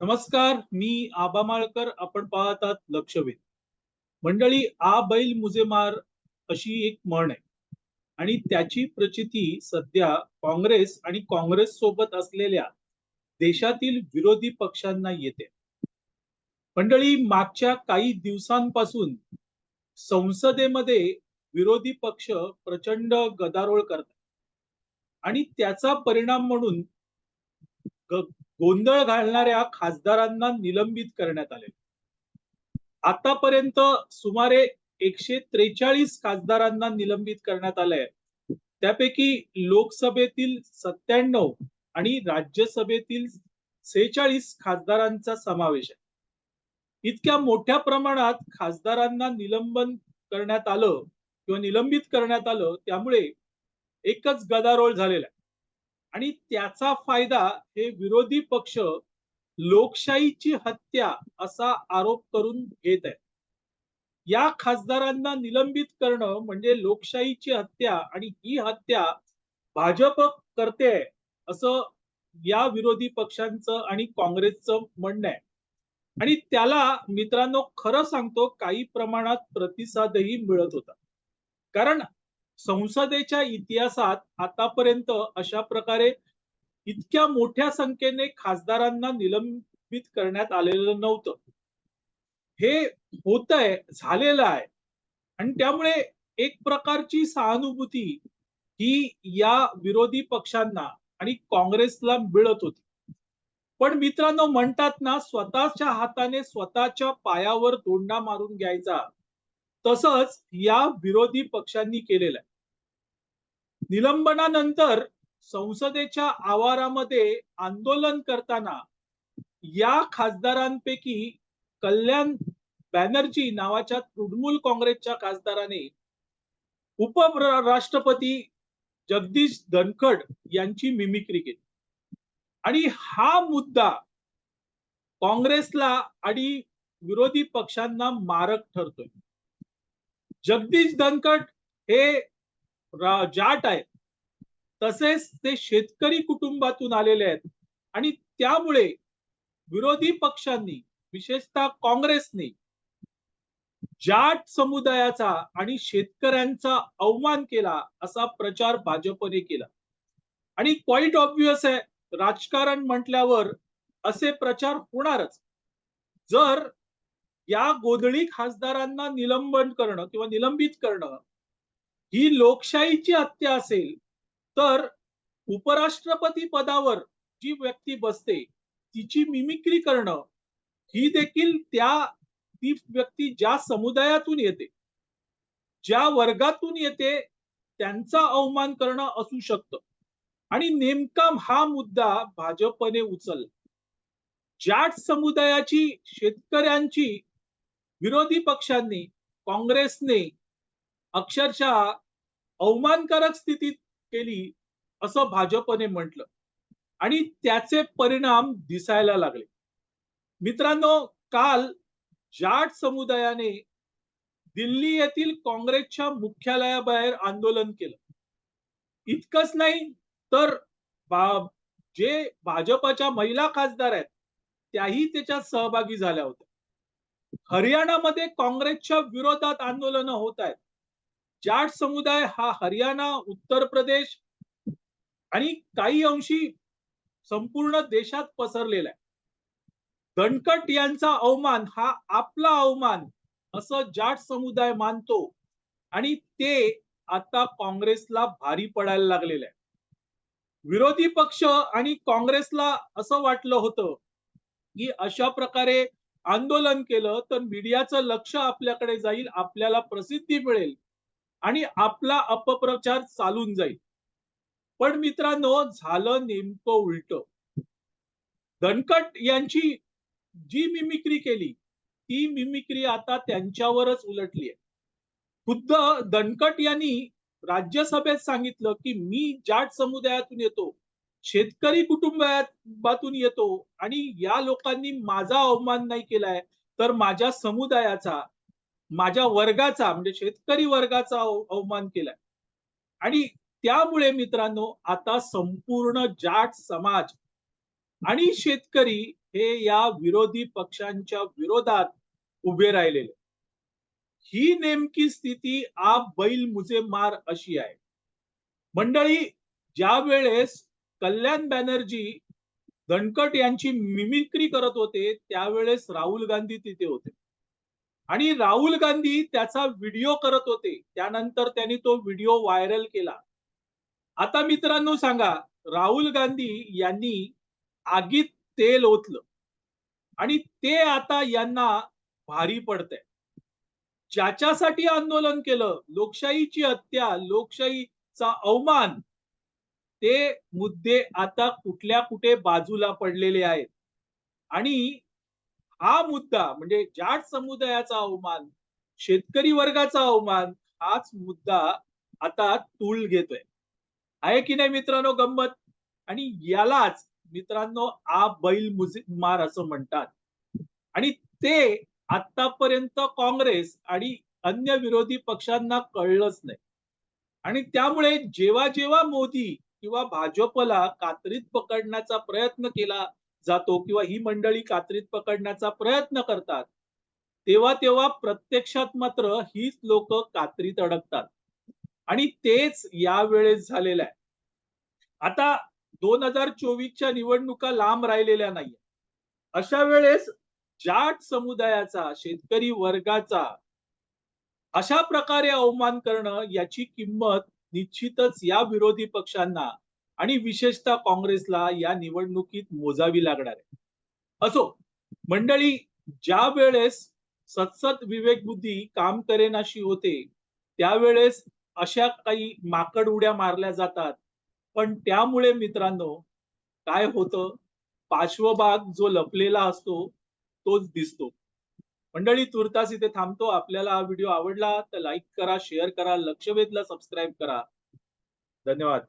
नमस्कार मी आबा माळकर आपण पाहतात लक्षवेध. मंडळी आ बैल मुझे मार अशी एक म्हण आहे. आणि त्याची प्रचिती सध्या काँग्रेस आणि काँग्रेस सोबत असलेल्या देशातील विरोधी पक्षांना येते. मंडळी मागच्या काही दिवसांपासून संसदेमध्ये विरोधी पक्ष प्रचंड गदारोळ करतात. आणि त्याचा परिणाम म्हणून गोंधळ घालणाऱ्या खासदारांना निलंबित करण्यात आले. आतापर्यंत सुमारे एकशे त्रेचाळीस खासदारांना निलंबित करण्यात आलंय. त्यापैकी लोकसभेतील सत्त्याण्णव आणि राज्यसभेतील सेहेचाळीस खासदारांचा समावेश आहे. इतक्या मोठ्या प्रमाणात खासदारांना निलंबन करण्यात आलं किंवा निलंबित करण्यात आलं त्यामुळे एकच गदारोळ झालेला आहे. आणि त्याचा फायदा हे विरोधी पक्ष लोकशाहीची हत्या असा आरोप करून घेत आहे या खासदारांना निलंबित करणं म्हणजे लोकशाहीची हत्या आणि ही हत्या भाजप करते असं या विरोधी पक्षांचं आणि काँग्रेसचं म्हणणं आहे. आणि त्याला मित्रांनो खरं सांगतो काही प्रमाणात प्रतिसादही मिळत होता. कारण संसदेच्या इतिहासात आतापर्यंत अशा प्रकारे इतक्या मोठ्या संख्येने खासदारांना निलंबित करण्यात आलेलं नव्हतं. हे होत आहे झालेलं आहे. आणि त्यामुळे एक प्रकारची सहानुभूती ही या विरोधी पक्षांना आणि काँग्रेसला मिळत होती. पण मित्रांनो म्हणतात ना स्वतःच्या हाताने स्वतःच्या पायावर दोंडा मारून घ्यायचा. तसंच या विरोधी पक्षांनी केलेलं आहे. निलंबनानंतर संसदेच्या आवारामध्ये आंदोलन करताना या खासदारांपैकी कल्याण बॅनर्जी नावाच्या तृणमूल काँग्रेसच्या खासदाराने उपराष्ट्रपती जगदीश धनखड यांची मिमिक्री केली. आणि हा मुद्दा काँग्रेसला आणि विरोधी पक्षांना मारक ठरतोय. जगदीश धनकट हे जाट आहेत. तसेच ते शेतकरी कुटुंबातून आलेले आहेत. आणि त्यामुळे विरोधी पक्षांनी विशेषतः काँग्रेसने जाट समुदायाचा आणि शेतकऱ्यांचा अवमान केला असा प्रचार भाजपने केला. आणि क्वाईट ऑब्विस आहे राजकारण म्हटल्यावर असे प्रचार होणारच. जर या गोधळी खासदारांना निलंबन करणं किंवा निलंबित करणं ही लोकशाहीची हत्या असेल तर उपराष्ट्रपती पदावर जी व्यक्ती बसते तिची मिमिक्री करणं ही देखील त्या ती व्यक्ती ज्या समुदायातून येते ज्या वर्गातून येते त्यांचा अवमान करणं असू शकतं. आणि नेमका हा मुद्दा भाजपने उचलला. जाट समुदायाची शेतकऱ्यांची विरोधी पक्षांनी काँग्रेसने अक्षरशः अवमानकारक स्थितीत केली असं भाजपने म्हटलं. आणि त्याचे परिणाम दिसायला लागले. मित्रांनो काल जाट समुदायाने दिल्ली येथील काँग्रेसच्या मुख्यालयाबाहेर आंदोलन केलं. इतकंच नाही तर बा- जे भाजपच्या महिला खासदार आहेत त्याही त्याच्यात सहभागी झाल्या होत्या. हरियाणामध्ये काँग्रेसच्या विरोधात आंदोलनं होत आहेत. जाट समुदाय हा हरियाणा उत्तर प्रदेश आणि काही अंशी संपूर्ण देशात पसरलेला आहे. दणकट यांचा अवमान हा आपला अवमान असं जाट समुदाय मानतो आणि ते आता काँग्रेसला भारी पडायला लागलेलं आहे विरोधी पक्ष आणि काँग्रेसला असं वाटलं होतं की अशा प्रकारे आंदोलन केलं तर मीडियाचं लक्ष आपल्याकडे जाईल आपल्याला प्रसिद्धी मिळेल आणि आपला अपप्रचार चालून जाईल. पण मित्रांनो झालं नेमकं उलट. धनकट यांची जी मिमिक्री केली ती मिमिक्री आता त्यांच्यावरच उलटली आहे खुद्द दणकट यांनी राज्यसभेत सांगितलं की मी जाट समुदायातून येतो शेतकरी कुटुंबातून येतो आणि या लोकांनी माझा अवमान नाही केलाय तर माझ्या समुदायाचा माझ्या वर्गाचा म्हणजे शेतकरी वर्गाचा अवमान केलाय. आणि त्यामुळे मित्रांनो आता संपूर्ण जाट समाज आणि शेतकरी हे या विरोधी पक्षांच्या विरोधात उभे राहिलेले. ही नेमकी स्थिती आप बैल मुझे मार अशी आहे. मंडळी ज्या वेळेस कल्याण बॅनर्जी दणकट यांची मिमिक्री करत होते त्यावेळेस राहुल गांधी तिथे होते. आणि राहुल गांधी त्याचा व्हिडिओ करत होते त्यानंतर त्यांनी तो व्हिडिओ व्हायरल केला. आता मित्रांनो सांगा राहुल गांधी यांनी आगीत तेल ओतलं. आणि ते आता यांना भारी पडतंय. ज्याच्यासाठी आंदोलन केलं लोकशाहीची हत्या लोकशाहीचा अवमान ते मुद्दे आता कुठल्या कुठे बाजूला पडलेले आहेत. आणि हा मुद्दा म्हणजे जाट समुदायाचा अवमान शेतकरी वर्गाचा अवमान हाच मुद्दा आता तूल घेतोय. आहे की नाही मित्रांनो गंमत? आणि यालाच मित्रांनो आ बैल मार असं म्हणतात. आणि ते आतापर्यंत काँग्रेस आणि अन्य विरोधी पक्षांना कळलंच नाही. आणि त्यामुळे जेव्हा जेव्हा मोदी किंवा भाजपला कात्रीत पकडण्याचा प्रयत्न केला जातो किंवा ही मंडळी कात्रीत पकडण्याचा प्रयत्न करतात तेव्हा तेव्हा प्रत्यक्षात मात्र हीच लोक कात्रीत अडकतात. आणि तेच यावेळेस झालेलं आहे. आता दोन हजार चोवीसच्या निवडणुका लांब राहिलेल्या नाही अशा वेळेस जाट समुदायाचा शेतकरी वर्गाचा अशा प्रकारे अवमान करणं याची किंमत निश्चितच या विरोधी पक्षांना आणि विशेषतः काँग्रेसला या निवडणुकीत मोजावी लागणार आहे. असो मंडळी ज्या वेळेस सतसत विवेक बुद्धी काम करेनाशी होते त्यावेळेस अशा काही माकड उड्या मारल्या जातात. पण त्यामुळे मित्रांनो काय होतं? पार्श्वभाग जो लपलेला असतो तोच दिसतो. मंडळी तुर्तास इथे थांबतो. आपल्याला हा व्हिडिओ आवडला तर लाईक करा शेअर करा लक्ष वेधला सबस्क्राईब करा. धन्यवाद.